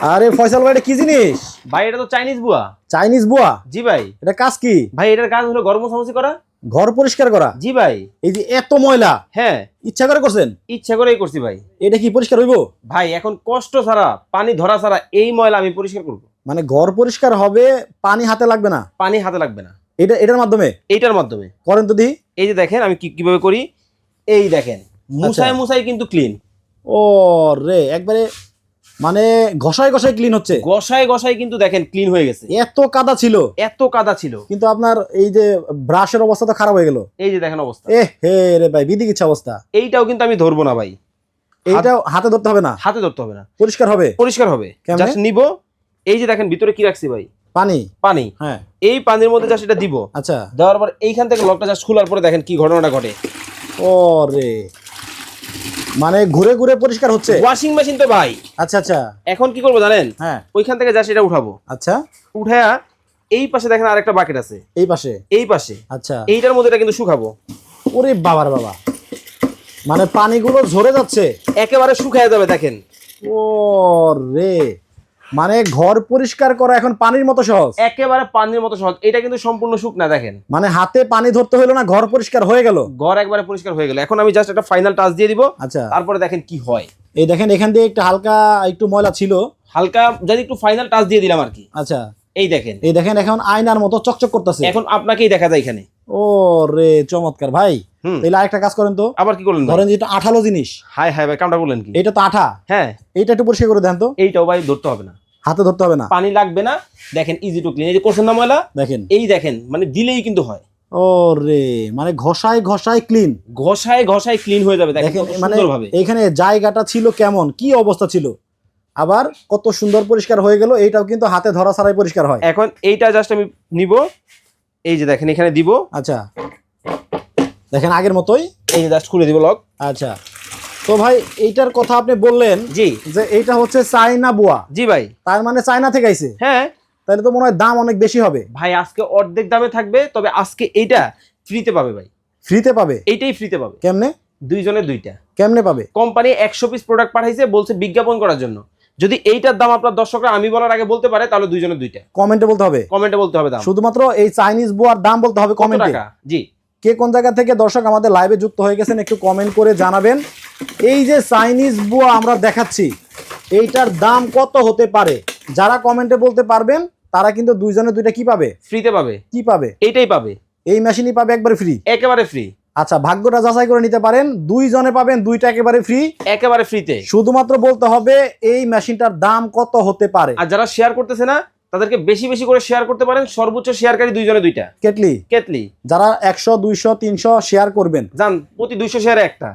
আরে ফয়সাল ভাই এটা কি জিনিস? ভাই এটা তো চাইনিজ বুয়া। চাইনিজ বুয়া? জি ভাই। এটা কাজ কি? ভাই এটার কাজ হলো গরম সমস্যা করা। ঘর পরিষ্কার করা? জি ভাই। এই যে এত ময়লা হ্যাঁ। ইচ্ছা করে করছেন? ইচ্ছা করেই করছি ভাই। এটা কি পরিষ্কার হইব? ভাই এখন কষ্ট ছাড়া পানি ধরা ছাড়া এই ময়লা আমি পরিষ্কার করব। মানে ঘর পরিষ্কার হবে পানি হাতে লাগবে না? পানি হাতে লাগবে না। এটা এটার মাধ্যমে? এইটার মাধ্যমে। করেন তো দি। এই যে দেখেন আমি কি- কীভাবে করি? এই দেখেন মুসাই মুসাই কিন্তু ক্লিন ও রে একবারে মানে ঘষায় ঘষায় ক্লিন হচ্ছে। গসায় গসায় কিন্তু দেখেন ক্লিন হয়ে গেছে। এত কাদা ছিল। এত কাদা ছিল। কিন্তু আপনার এই যে ব্রাশের অবস্থা তো খারাপ হয়ে গেল। এই যে দেখেন অবস্থা। এ হে রে ভাই বিদিক ইচ্ছা অবস্থা। এইটাও কিন্তু আমি ধরবো না ভাই। এইটাও হাতে ধরতে হবে না। হাতে ধরতে হবে না। পরিষ্কার হবে। পরিষ্কার হবে। জাস্ট নিব। এই যে দেখেন ভিতরে কি রাখছি ভাই? পানি। পানি। হ্যাঁ। এই পানির মধ্যে জাস্ট এটা দিব। আচ্ছা। দেওয়ার পর এইখান থেকে লকটা জাস্ট খোলার পরে দেখেন কি ঘটনাটা ঘটে। ও রে মানে ঘুরে ঘুরে পরিষ্কার হচ্ছে? ওয়াশিং মেশিন তো ভাই। আচ্ছা আচ্ছা। এখন কি করব জানেন? হ্যাঁ। ওইখান থেকে যা সেটা উঠাবো। আচ্ছা। উঠায়া এই পাশে দেখেন আরেকটা বাকেট আছে। এই পাশে? এই পাশে। আচ্ছা। এইটার মধ্যে এটা কিন্তু শুকাবো। ওরে বাবার বাবা। মানে পানিগুলো ঝরে যাচ্ছে? একেবারে শুকায় যাবে দেখেন। ও রে মানে ঘর পরিষ্কার করা এখন পানির মতো সহজ। একেবারে পানির মতো সহজ। এটা কিন্তু সম্পূর্ণ শুকনা দেখেন। মানে হাতে পানি ধরতে হলো না ঘর পরিষ্কার হয়ে গেল? ঘর একবারে পরিষ্কার হয়ে গেল। এখন আমি জাস্ট একটা ফাইনাল টাচ দিয়ে দিব। আচ্ছা। তারপরে দেখেন কি হয়। এই দেখেন এখান দিয়ে একটু হালকা একটু ময়লা ছিল। হালকা যদি একটু ফাইনাল টাচ দিয়ে দিলাম আর কি। আচ্ছা। এই দেখেন। এই দেখেন এখন আয়নার মতো চকচক করতেছে। এখন আপনাকেই দেখা যায় এখানে। ও রে চমৎকার ভাই। তাহলে আরেকটা কাজ করেন তো। আবার কি করলেন? ধরেন যেটা আঠালো জিনিস। হাই হাই ভাই কামটা করলেন কি? এটা তো আঠা। হ্যাঁ। এইটা একটু পরিষ্কার করে দেন তো। এইটাও ভাই ধরতে হবে না। হাতে ধরতে হবে না। পানি লাগবে না। দেখেন ইজি টু ক্লিন এই যে করছেন না ময়লা দেখেন। এই দেখেন মানে দিলেই কিন্তু হয়। ও রে মানে ঘষায় ঘষায় ক্লিন ঘষায় ঘষায় ক্লিন হয়ে যাবে দেখেন মানে সুন্দরভাবে। এখানে জায়গাটা ছিল কেমন? কি অবস্থা ছিল? আবার কত সুন্দর পরিষ্কার হয়ে গেল এইটাও কিন্তু হাতে ধরা ছাড়াই পরিষ্কার হয়। এখন এইটা জাস্ট আমি নিব। এই যে দেখেন এখানে দিব। আচ্ছা। দেখেন আগের মতোই। এই যে জাস্ট খুলে দিব লক আচ্ছা। তো ভাই এইটার কথা আপনি বললেন জি। যে এইটা হচ্ছে চাইনা বুয়া। জি ভাই। তার মানে চাইনা থেকে আইছে? হ্যাঁ। তাহলে তো মনে হয় দাম অনেক বেশি হবে। ভাই আজকে অর্ধেক দামে থাকবে তবে আজকে এইটা ফ্রিতে পাবে ভাই। ফ্রিতে পাবে? এইটাই ফ্রিতে পাবে। কেমনে? দুইজনের দুইটা। কেমনে পাবে? কোম্পানি একশো পিস প্রোডাক্ট পাঠাইছে বলছে বিজ্ঞাপন করার জন্য। যদি এইটার দাম আপনার দর্শকরা আমি বলার আগে বলতে পারে তাহলে দুইজনের দুইটা। কমেন্টে বলতে হবে। কমেন্টে বলতে হবে দাম। শুধুমাত্র এই চাইনিজ বুয়ার দাম বলতে হবে কমেন্টে টাকা? জি। কে কোন জায়গা থেকে দর্শক আমাদের লাইভে যুক্ত হয়ে গেছেন একটু কমেন্ট করে জানাবেন। এই যে চাইনিজ বুয়া আমরা দেখাচ্ছি এইটার দাম কত হতে পারে? যারা কমেন্টে বলতে পারবেন তারা কিন্তু দুইজনে দুইটা কি পাবে? ফ্রিতে পাবে। কি পাবে? এইটাই পাবে। এই মেশিনই পাবে একবারে ফ্রি একেবারে ফ্রি আচ্ছা ভাগ্যটা যাচাই করে নিতে পারেন দুইজনে পাবেন দুইটা একেবারে ফ্রি একেবারে ফ্রিতে শুধুমাত্র বলতে হবে এই মেশিনটার দাম কত হতে পারে? আর যারা শেয়ার করতেছে না তাদেরকে বেশি বেশি করে শেয়ার করতে পারেন সর্বোচ্চ শেয়ারকারী দুইজনে দুইটা। কেটলি কেটলি যারা একশো দুইশো তিনশো শেয়ার করবেন। জান প্রতি দুইশো শেয়ারে একটা।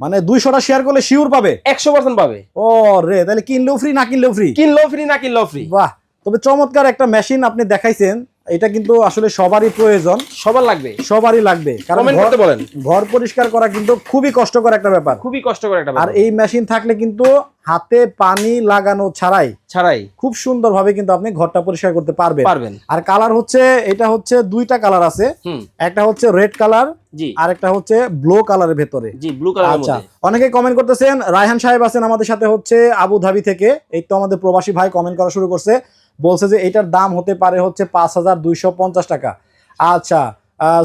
মানে দুইশোটা শেয়ার করলে শিওর পাবে? একশো পার্সেন্ট পাবে। ও রে তাহলে কিনলেও ফ্রি না কিনলেও ফ্রি কিনলেও ফ্রি না কিনলেও ফ্রি বাহ তবে চমৎকার একটা মেশিন আপনি দেখাইছেন। এটা কিন্তু আসলে সবারই প্রয়োজন। সবার লাগবে। সবারই লাগবে। কারণ করতে বলেন। ঘর পরিষ্কার করা কিন্তু খুবই কষ্টকর একটা ব্যাপার। খুবই কষ্টকর একটা আর এই মেশিন থাকলে কিন্তু হাতে পানি লাগানো ছাড়াই ছাড়াই। খুব সুন্দরভাবে কিন্তু আপনি ঘরটা পরিষ্কার করতে পারবেন। পারবেন। আর কালার হচ্ছে এটা হচ্ছে দুইটা কালার আছে। একটা হচ্ছে রেড কালার আর একটা হচ্ছে ব্লু কালারের ভেতরে। জি ব্লু কালারের আচ্ছা। অনেকে কমেন্ট করতেছেন রায়হান সাহেব আছেন আমাদের সাথে হচ্ছে আবু ধাবি থেকে। এই তো আমাদের প্রবাসী ভাই কমেন্ট করা শুরু করছে। বলছে যে এটার দাম হতে পারে হচ্ছে পাঁচ হাজার দুইশো পঞ্চাশ টাকা। আচ্ছা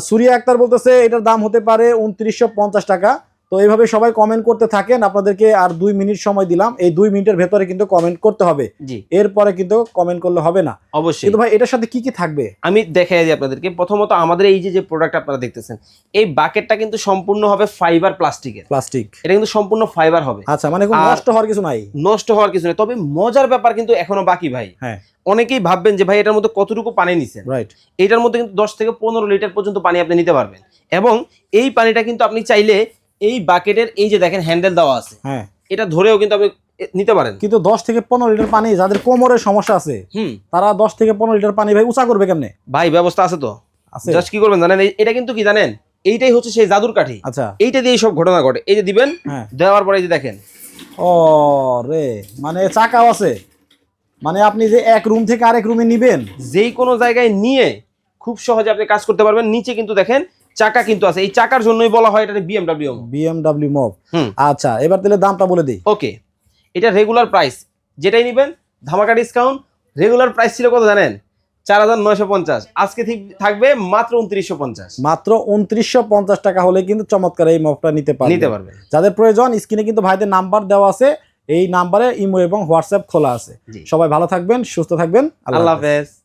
সুরিয়া আক্তার বলতেছে এটার দাম হতে পারে উনত্রিশশো পঞ্চাশ টাকা। তো এইভাবে সবাই কমেন্ট করতে থাকেন। আপনাদেরকে আর দুই মিনিট সময় দিলাম। এই দুই মিনিটের ভেতরে কিন্তু কমেন্ট করতে হবে। জি। এরপরে কিন্তু কমেন্ট করলে হবে না। অবশ্যই। কিন্তু ভাই এটার সাথে কি কি থাকবে? আমি দেখাই দিই আপনাদেরকে। প্রথমত আমাদের এই যে যে প্রোডাক্ট আপনারা দেখতেছেন এই বাকেটটা কিন্তু সম্পূর্ণ হবে ফাইবার প্লাস্টিকের প্লাস্টিক এটা কিন্তু সম্পূর্ণ ফাইবার হবে। আচ্ছা মানে নষ্ট হওয়ার কিছু নাই? নষ্ট হওয়ার কিছু নাই। তবে মজার ব্যাপার কিন্তু এখনও বাকি ভাই। হ্যাঁ। অনেকেই ভাববেন যে ভাই এটার মধ্যে কতটুকু পানি নিছেন? রাইট এটার মধ্যে কিন্তু দশ থেকে পনেরো লিটার পর্যন্ত পানি আপনি নিতে পারবেন। এবং এই পানিটা কিন্তু আপনি চাইলে এই বাকেটের এই যে দেখেন হ্যান্ডেল দেওয়া আছে হ্যাঁ। এটা ধরেও কিন্তু আপনি নিতে পারেন। কিন্তু দশ থেকে পনেরো লিটার পানি যাদের কোমরের সমস্যা আছে হুম। তারা দশ থেকে পনেরো লিটার পানি ভাই উঁচা করবে কেমনে? ভাই ব্যবস্থা আছে তো। আছে। জাস্ট কি করবেন জানেন? এটা কিন্তু কি জানেন? এইটাই হচ্ছে সেই জাদুর কাঠি। আচ্ছা। এইটা দিয়ে সব ঘটনা ঘটে। এই যে দিবেন হ্যাঁ। দেওয়ার পরে এই যে দেখেন। ও রে মানে চাকাও আছে। মানে আপনি যে এক রুম থেকে আরেক রুমে নিবেন। যেই কোনো জায়গায় নিয়ে খুব সহজে আপনি কাজ করতে পারবেন। নিচে কিন্তু দেখেন চাকা কিন্তু আছে। এই চাকার জন্যই বলা হয় এটা বিএমডাব্লিউ বিএমডাব্লিউ মব আচ্ছা এবার তাহলে দামটা বলে দিই। ওকে এটা রেগুলার প্রাইস যেটাই নেবেন ধামাকা ডিসকাউন্ট রেগুলার প্রাইস ছিল কত জানেন? চার হাজার নয়শো পঞ্চাশ। আজকে ঠিক- থাকবে মাত্র উনত্রিশশো পঞ্চাশ। মাত্র উনত্রিশশো পঞ্চাশ টাকা হলে কিন্তু চমৎকার এই মগটা নিতে পারবেন। নিতে পারবেন। যাদের প্রয়োজন স্ক্রিনে কিন্তু ভাইদের নাম্বার দেওয়া আছে। এই নাম্বারে ইমো এবং হোয়াটসঅ্যাপ খোলা আছে। সবাই ভালো থাকবেন সুস্থ থাকবেন। আল্লাহ হাফেজ।